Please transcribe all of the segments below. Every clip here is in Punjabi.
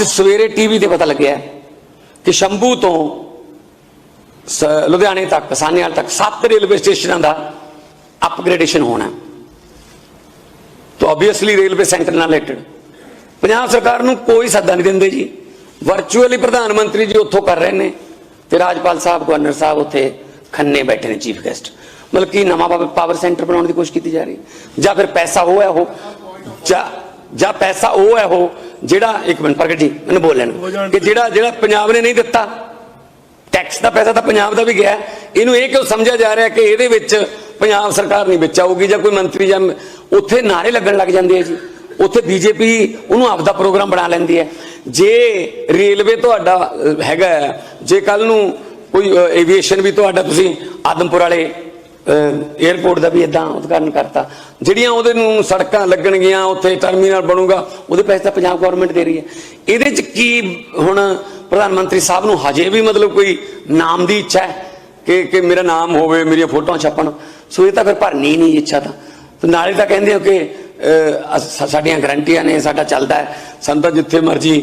ਅੱਜ ਸਵੇਰੇ ਟੀਵੀ ਤੇ ਪਤਾ ਲੱਗਿਆ ਕਿ ਸ਼ੰਭੂ ਤੋਂ ਲੁਧਿਆਣੇ ਤੱਕ ਸਾਨੇਵਾਲ ਤੱਕ ਸੱਤ ਰੇਲਵੇ ਸਟੇਸ਼ਨਾਂ ਦਾ ਅਪਗ੍ਰੇਡੇਸ਼ਨ ਹੋਣਾ ਤਾਂ ਆਬਵੀਅਸਲੀ ਰੇਲਵੇ ਸੈਂਟਰ ਨਾਲ ਰਿਲੇਟਡ ਪੰਜਾਬ ਸਰਕਾਰ ਨੂੰ ਕੋਈ ਸੱਦਾ ਨਹੀਂ ਦਿੰਦੇ ਜੀ। ਵਰਚੁਅਲੀ ਪ੍ਰਧਾਨ ਮੰਤਰੀ ਜੀ ਉੱਥੋਂ ਕਰ ਰਹੇ ਨੇ ਤੇ ਰਾਜਪਾਲ ਸਾਹਿਬ, ਗਵਰਨਰ ਸਾਹਿਬ ਉੱਥੇ ਖੰਨੇ ਬੈਠੇ ਨੇ ਚੀਫ ਗੈਸਟ ਮਤਲਬ ਕਿ ਨਵਾਂ ਪਾਵਰ ਸੈਂਟਰ ਬਣਾਉਣ ਦੀ ਕੋਸ਼ਿਸ਼ ਕੀਤੀ ਜਾ ਰਹੀ। ਜਾਂ ਫਿਰ ਪੈਸਾ ਉਹ ਹੈ ਉਹ। ਜਾਂ ਪੈਸਾ ਉਹ ਹੈ ਉਹ ਜਿਹੜਾ ਇੱਕ ਮਿੰਟ ਪ੍ਰਗਟ ਜੀ ਮੈਨੂੰ ਬੋਲ ਲੈਣ। ਕਿ ਜਿਹੜਾ ਜਿਹੜਾ ਪੰਜਾਬ ਨੇ ਨਹੀਂ ਦਿੱਤਾ ਟੈਕਸ ਦਾ ਪੈਸਾ ਤਾਂ ਪੰਜਾਬ ਦਾ ਵੀ ਗਿਆ। ਇਹਨੂੰ ਇਹ ਕਿਉਂ ਸਮਝਿਆ ਜਾ ਰਿਹਾ ਕਿ ਇਹਦੇ ਵਿੱਚ ਪੰਜਾਬ ਸਰਕਾਰ ਨਹੀਂ ਵਿੱਚ ਆਊਗੀ ਜਾਂ ਕੋਈ ਮੰਤਰੀ ਜਾਂ ਉੱਥੇ ਨਾਰੇ ਲੱਗਣ ਲੱਗ ਜਾਂਦੇ ਆ ਜੀ ਉੱਥੇ ਬੀਜੇਪੀ ਉਹਨੂੰ ਆਪਦਾ ਪ੍ਰੋਗਰਾਮ ਬਣਾ ਲੈਂਦੀ ਹੈ ਜੇ ਰੇਲਵੇ ਤੁਹਾਡਾ ਹੈਗਾ ਜੇ ਕੱਲ ਨੂੰ ਕੋਈ ਐਵੀਏਸ਼ਨ ਵੀ ਤੁਹਾਡਾ ਤੁਸੀਂ ਆਦਮਪੁਰ ਵਾਲੇ 에어ਪੋਰਟ ਦਾ ਵੀ ਇਦਾਂ ਉਦਘਾਟਨ ਕਰਤਾ। ਜਿਹੜੀਆਂ ਉਹਦੇ ਨੂੰ ਸੜਕਾਂ ਲੱਗਣਗੀਆਂ, ਉੱਥੇ ਟਰਮੀਨਲ ਬਣੂਗਾ, ਉਹਦੇ ਪੈਸੇ ਤਾਂ ਪੰਜਾਬ ਗਵਰਨਮੈਂਟ ਦੇ ਰਹੀ ਹੈ। ਇਹਦੇ ਚ ਕੀ ਹੁਣ ਪ੍ਰਧਾਨ ਮੰਤਰੀ ਸਾਹਿਬ ਨੂੰ ਹਜੇ ਵੀ ਮਤਲਬ ਕੋਈ ਨਾਮ ਦੀ ਇੱਛਾ ਹੈ ਕਿ ਕਿ ਮੇਰਾ ਨਾਮ ਹੋਵੇ, ਮੇਰੀਆਂ ਫੋਟੋਆਂ ਛਪਣ? ਸੋ ਇਹ ਤਾਂ ਫਿਰ ਭਰਨੀ ਨਹੀਂ ਇੱਛਾ ਤਾਂ। ਤੇ ਨਾਲੇ ਤਾਂ ਕਹਿੰਦੇ ਹੋ ਕਿ ਸਾਡੀਆਂ ਗਰੰਟੀਆਂ ਨੇ, ਸਾਡਾ ਚੱਲਦਾ ਸਾਨੂੰ ਤਾਂ ਜਿੱਥੇ ਮਰਜ਼ੀ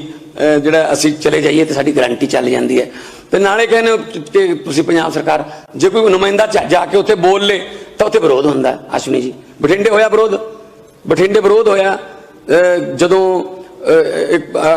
ਜਿਹੜਾ ਅਸੀਂ ਚਲੇ ਜਾਈਏ ਤੇ ਸਾਡੀ ਗਾਰੰਟੀ ਚੱਲ ਜਾਂਦੀ ਹੈ। ਤੇ ਨਾਲੇ ਕਹਿੰਦੇ ਕਿ ਤੁਸੀਂ ਪੰਜਾਬ ਸਰਕਾਰ, ਜੇ ਕੋਈ ਨੁਮਾਇੰਦਾ ਜਾ- ਜਾ ਕੇ ਉੱਥੇ ਬੋਲ ਲੇ, ਤਾਂ ਉੱਥੇ ਵਿਰੋਧ ਹੁੰਦਾ ਅਸ਼ਵਨੀ ਜੀ। ਬਠਿੰਡੇ ਹੋਇਆ ਵਿਰੋਧ? ਬਠਿੰਡੇ ਵਿਰੋਧ ਹੋਇਆ। ਜਦੋਂ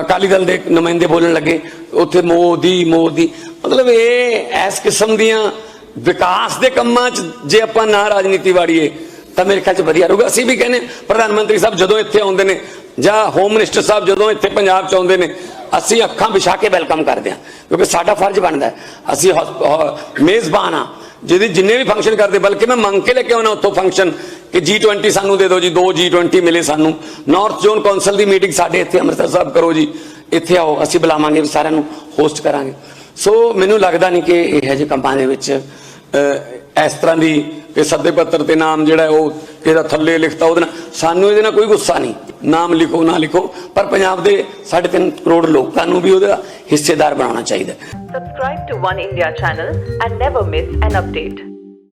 ਅਕਾਲੀ ਦਲ ਦੇ ਨੁਮਾਇੰਦੇ ਬੋਲਣ ਲੱਗੇ, ਉੱਥੇ ਮੋਦੀ ਮੋਦੀ। ਮਤਲਬ ਇਹ ਇਸ ਕਿਸਮ ਦੀਆਂ ਵਿਕਾਸ ਦੇ ਕੰਮਾਂ 'ਚ ਜੇ ਆਪਾਂ ਨਾ ਰਾਜਨੀਤੀ ਵਾੜੀਏ, ਤਾਂ ਮੇਰੇ ਖਿਆਲ 'ਚ ਵਧੀਆ ਰਹੂਗਾ। ਅਸੀਂ ਵੀ ਕਹਿੰਦੇ ਪ੍ਰਧਾਨ ਮੰਤਰੀ ਸਾਹਿਬ ਜਦੋਂ ਇੱਥੇ ਆਉਂਦੇ ਨੇ ਜਾਂ ਹੋਮ ਮਿਨਿਸਟਰ ਸਾਹਿਬ ਜਦੋਂ ਇੱਥੇ ਪੰਜਾਬ 'ਚ ਆਉਂਦੇ ਨੇ, ਅਸੀਂ ਅੱਖਾਂ ਵਿਛਾ ਕੇ ਵੈਲਕਮ ਕਰਦੇ ਹਾਂ, ਕਿਉਂਕਿ ਸਾਡਾ ਫਰਜ਼ ਬਣਦਾ ਅਸੀਂ ਹੌਸ- ਮੇਜ਼ਬਾਨ ਆ ਜਿਹਦੇ ਜਿੰਨੇ ਵੀ ਫੰਕਸ਼ਨ ਕਰਦੇ, ਬਲਕਿ ਮੈਂ ਮੰਗ ਕੇ ਲੈ ਕੇ ਆਉਣਾ ਉੱਥੋਂ ਫੰਕਸ਼ਨ ਕਿ G20 ਸਾਨੂੰ ਦੇ ਦਿਓ ਜੀ, ਦੋ G20 ਮਿਲੇ ਸਾਨੂੰ। ਨਾਰਥ ਜ਼ੋਨ ਕੌਂਸਲ ਦੀ ਮੀਟਿੰਗ ਸਾਡੇ ਇੱਥੇ ਅੰਮ੍ਰਿਤਸਰ ਸਾਹਿਬ ਕਰੋ ਜੀ, ਇੱਥੇ ਆਓ, ਅਸੀਂ ਬੁਲਾਵਾਂਗੇ, ਵੀ ਸਾਰਿਆਂ ਨੂੰ ਹੋਸਟ ਕਰਾਂਗੇ। ਸੋ ਮੈਨੂੰ ਲੱਗਦਾ ਨਹੀਂ ਕਿ ਇਹੋ ਜਿਹੇ ਕੰਮਾਂ ਦੇ ਵਿੱਚ ਇਸ ਤਰ੍ਹਾਂ ਦੀ, ਕਿ ਸੱਦੇ ਪੱਤਰ ਤੇ ਨਾਮ ਜਿਹੜਾ ਉਹ ਕਿਹਦਾ ਥੱਲੇ ਲਿਖਤਾ ਉਹਦੇ ਨਾਲ, ਸਾਨੂੰ ਇਹਦੇ ਨਾਲ ਕੋਈ ਗੁੱਸਾ ਨਹੀਂ ਨਾਮ ਲਿਖੋ ਨਾ ਲਿਖੋ ਪਰ ਪੰਜਾਬ ਦੇ 3.5 ਕਰੋੜ ਲੋਕਾਂ ਨੂੰ ਵੀ ਉਹਦਾ ਹਿੱਸੇਦਾਰ ਬਣਾਉਣਾ ਚਾਹੀਦਾ subscribe to one India channel and never miss an update